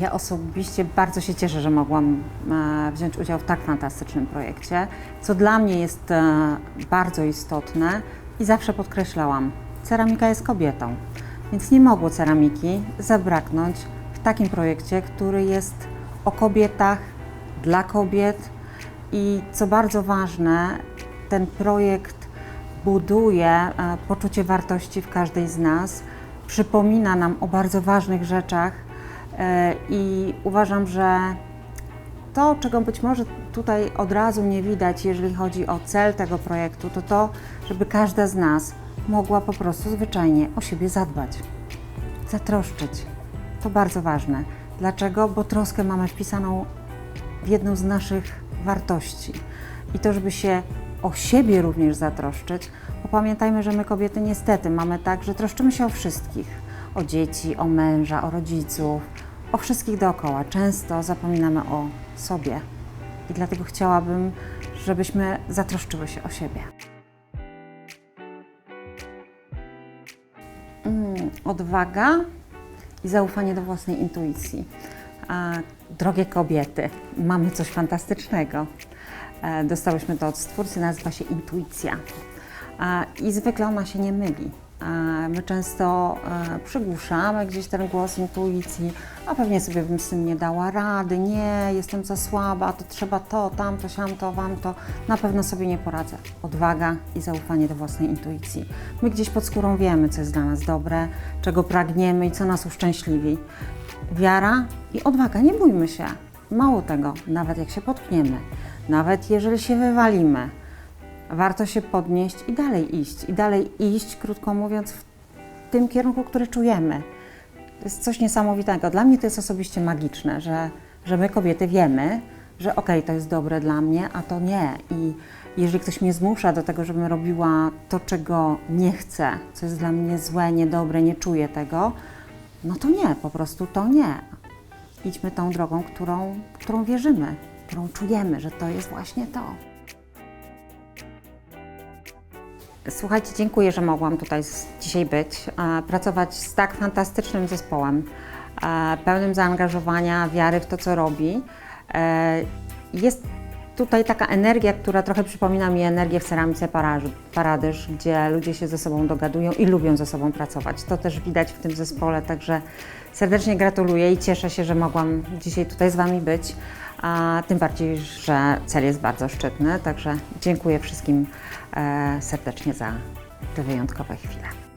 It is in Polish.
Ja osobiście bardzo się cieszę, że mogłam e, wziąć udział w tak fantastycznym projekcie, co dla mnie jest e, bardzo istotne i zawsze podkreślałam, ceramika jest kobietą, więc nie mogło ceramiki zabraknąć w takim projekcie, który jest o kobietach, dla kobiet i co bardzo ważne, ten projekt buduje e, poczucie wartości w każdej z nas, przypomina nam o bardzo ważnych rzeczach i uważam, że to, czego być może tutaj od razu nie widać, jeżeli chodzi o cel tego projektu, to to, żeby każda z nas mogła po prostu zwyczajnie o siebie zadbać, zatroszczyć. To bardzo ważne. Dlaczego? Bo troskę mamy wpisaną w jedną z naszych wartości. I to, żeby się o siebie również zatroszczyć, bo pamiętajmy, że my kobiety niestety mamy tak, że troszczymy się o wszystkich. O dzieci, o męża, o rodziców, o wszystkich dookoła. Często zapominamy o sobie. I dlatego chciałabym, żebyśmy zatroszczyły się o siebie. Mm, odwaga i zaufanie do własnej intuicji. Drogie kobiety, mamy coś fantastycznego. E, Dostałyśmy to od stwórcy, nazywa się intuicja. I zwykle ona się nie myli. A, My często e, przygłuszamy gdzieś ten głos intuicji, a pewnie sobie bym z tym nie dała rady, nie, jestem za słaba, to trzeba to, tamto, siamto, wamto, na pewno sobie nie poradzę. Odwaga i zaufanie do własnej intuicji. My gdzieś pod skórą wiemy, co jest dla nas dobre, czego pragniemy i co nas uszczęśliwi. Wiara i odwaga, nie bójmy się. Mało tego, nawet jak się potkniemy, nawet jeżeli się wywalimy, warto się podnieść i dalej iść. I dalej iść, krótko mówiąc, w tym kierunku, który czujemy. To jest coś niesamowitego. Dla mnie to jest osobiście magiczne, że, że my kobiety wiemy, że okej, to jest dobre dla mnie, a to nie. I jeżeli ktoś mnie zmusza do tego, żebym robiła to, czego nie chcę, co jest dla mnie złe, niedobre, nie czuję tego, no to nie, po prostu to nie. Idźmy tą drogą, którą, którą wierzymy, którą czujemy, że to jest właśnie to. Słuchajcie, dziękuję, że mogłam tutaj dzisiaj być, pracować z tak fantastycznym zespołem, pełnym zaangażowania, wiary w to, co robi. E, Jest tutaj taka energia, która trochę przypomina mi energię w ceramice Paradyż, gdzie ludzie się ze sobą dogadują i lubią ze sobą pracować. To też widać w tym zespole, także serdecznie gratuluję i cieszę się, że mogłam dzisiaj tutaj z Wami być. A tym bardziej, że cel jest bardzo szczytny, także dziękuję wszystkim e, serdecznie za te wyjątkowe chwile.